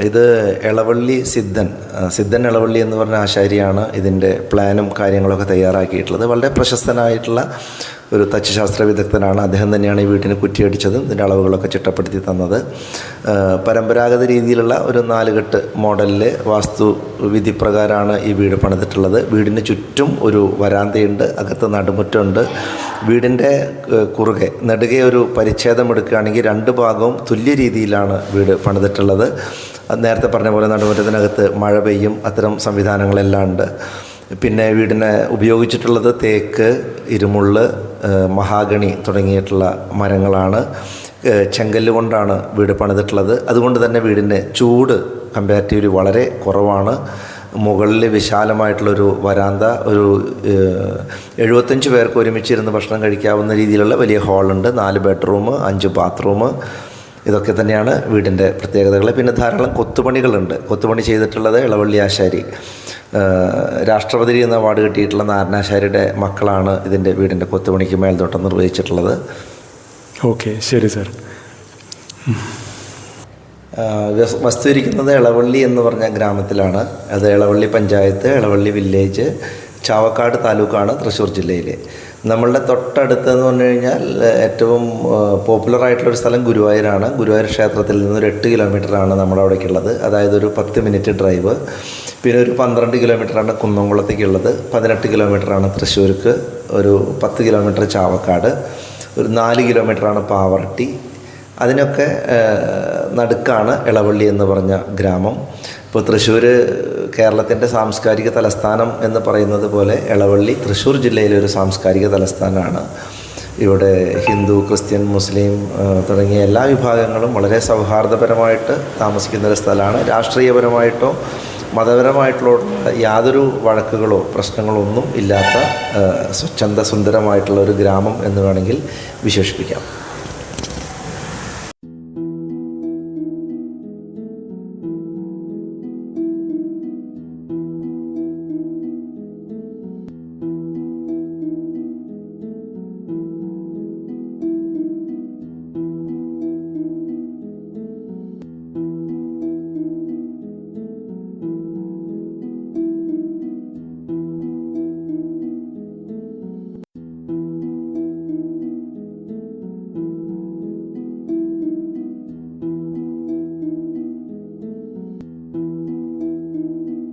ഇത് എളവള്ളി സിദ്ധൻ സിദ്ധൻ എളവള്ളി എന്ന് പറഞ്ഞ ആശാരിയാണ് ഇതിന്റെ പ്ലാനും കാര്യങ്ങളൊക്കെ തയ്യാറാക്കിയിട്ടുള്ളത്. വളരെ പ്രശസ്തനായിട്ടുള്ള ഒരു തച്ചുശാസ്ത്ര വിദഗ്ധനാണ് അദ്ദേഹം തന്നെയാണ് ഈ വീട്ടിന് കുറ്റിയടിച്ചതും ഇതിന്റെ അളവുകളൊക്കെ ചിട്ടപ്പെടുത്തി തന്നത്. പരമ്പരാഗത രീതിയിലുള്ള ഒരു നാലുകെട്ട് മോഡലിലെ വാസ്തു വിധി പ്രകാരമാണ് ഈ വീട് പണിതിട്ടുള്ളത്. വീടിന് ചുറ്റും ഒരു വരാന്തയുണ്ട് അകത്ത് നടുമുറ്റമുണ്ട്. വീടിന്റെ കുറുകെ നെടുകെ ഒരു പരിച്ഛേദം എടുക്കുകയാണെങ്കിൽ രണ്ട് ഭാഗവും തുല്യ രീതിയിലാണ് വീട് പണിതിട്ടുള്ളത്. നേരത്തെ പറഞ്ഞ പോലെ നടുമുറ്റത്തിനകത്ത് മഴ പെയ്യും അത്തരം സംവിധാനങ്ങളെല്ലാം ഉണ്ട്. പിന്നെ വീടിനെ ഉപയോഗിച്ചിട്ടുള്ളത് തേക്ക് ഇരുമുള്ള് മഹാഗണി തുടങ്ങിയിട്ടുള്ള മരങ്ങളാണ്. ചെങ്കല്ല് കൊണ്ടാണ് വീട് പണിതിട്ടുള്ളത്. അതുകൊണ്ട് തന്നെ വീടിന്റെ ചൂട് കമ്പാരിറ്റീവ്ലി വളരെ കുറവാണ്. മുകളിൽ വിശാലമായിട്ടുള്ളൊരു വരാന്ത ഒരു എഴുപത്തഞ്ച് പേർക്ക് ഒരുമിച്ചിരുന്ന് ഭക്ഷണം കഴിക്കാവുന്ന രീതിയിലുള്ള വലിയ ഹാളുണ്ട്. നാല് ബെഡ്റൂം അഞ്ച് ബാത്റൂം. ഇതൊക്കെ തന്നെയാണ് വീടിന്റെ പ്രത്യേകതകൾ. പിന്നെ ധാരാളം കൊത്തുപണികളുണ്ട്. കൊത്തുപണി ചെയ്തിട്ടുള്ളത് ഇളവള്ളി ആശാരി. രാഷ്ട്രപതി എന്ന അവാർഡ് കിട്ടിയിട്ടുള്ള നാരായണാശാരിയുടെ മക്കളാണ് ഇതിന്റെ വീടിന്റെ കൊത്തുപണിക്ക് മേൽനോട്ടം നിർവഹിച്ചിട്ടുള്ളത്. ഓക്കെ ശരി സർ. വസ്തു ഇരിക്കുന്നത് ഇളവള്ളി എന്ന് പറഞ്ഞ ഗ്രാമത്തിലാണ്. അത് ഇളവള്ളി പഞ്ചായത്ത് ഇളവള്ളി വില്ലേജ് ചാവക്കാട് താലൂക്കാണ് തൃശ്ശൂർ ജില്ലയിൽ നമ്മളുടെ തൊട്ടടുത്ത് എന്ന് പറഞ്ഞു കഴിഞ്ഞാൽ ഏറ്റവും പോപ്പുലർ ആയിട്ടുള്ള ഒരു സ്ഥലം ഗുരുവായൂരാണ്. ഗുരുവായൂർ ക്ഷേത്രത്തിൽ നിന്ന് ഒരു എട്ട് കിലോമീറ്ററാണ് നമ്മുടെ അവിടേക്കുള്ളത് അതായത് ഒരു പത്ത് മിനിറ്റ് ഡ്രൈവ്. പിന്നെ ഒരു പന്ത്രണ്ട് കിലോമീറ്ററാണ് കുന്നംകുളത്തേക്കുള്ളത്. പതിനെട്ട് കിലോമീറ്ററാണ് തൃശ്ശൂർക്ക്. ഒരു പത്ത് കിലോമീറ്റർ ചാവക്കാട്. ഒരു നാല് കിലോമീറ്ററാണ് പാവർട്ടി. അതിനൊക്കെ നടുക്കാണ് ഇളവള്ളി എന്ന് പറഞ്ഞ ഗ്രാമം. ഇപ്പോൾ തൃശ്ശൂർ കേരളത്തിന്റെ സാംസ്കാരിക തലസ്ഥാനം എന്ന് പറയുന്നത് പോലെ ഇളവള്ളി തൃശ്ശൂർ ജില്ലയിലെ ഒരു സാംസ്കാരിക തലസ്ഥാനമാണ്. ഇവിടെ ഹിന്ദു ക്രിസ്ത്യൻ മുസ്ലിം തുടങ്ങിയ എല്ലാ വിഭാഗങ്ങളും വളരെ സൗഹാർദ്ദപരമായിട്ട് താമസിക്കുന്ന ഒരു സ്ഥലമാണ്. രാഷ്ട്രീയപരമായിട്ടോ മതപരമായിട്ടുള്ള യാതൊരു വഴക്കുകളോ പ്രശ്നങ്ങളോ ഒന്നും ഇല്ലാത്ത സ്വച്ഛന്ദ സുന്ദരമായിട്ടുള്ള ഒരു ഗ്രാമം എന്ന് വേണമെങ്കിൽ വിശേഷിപ്പിക്കാം.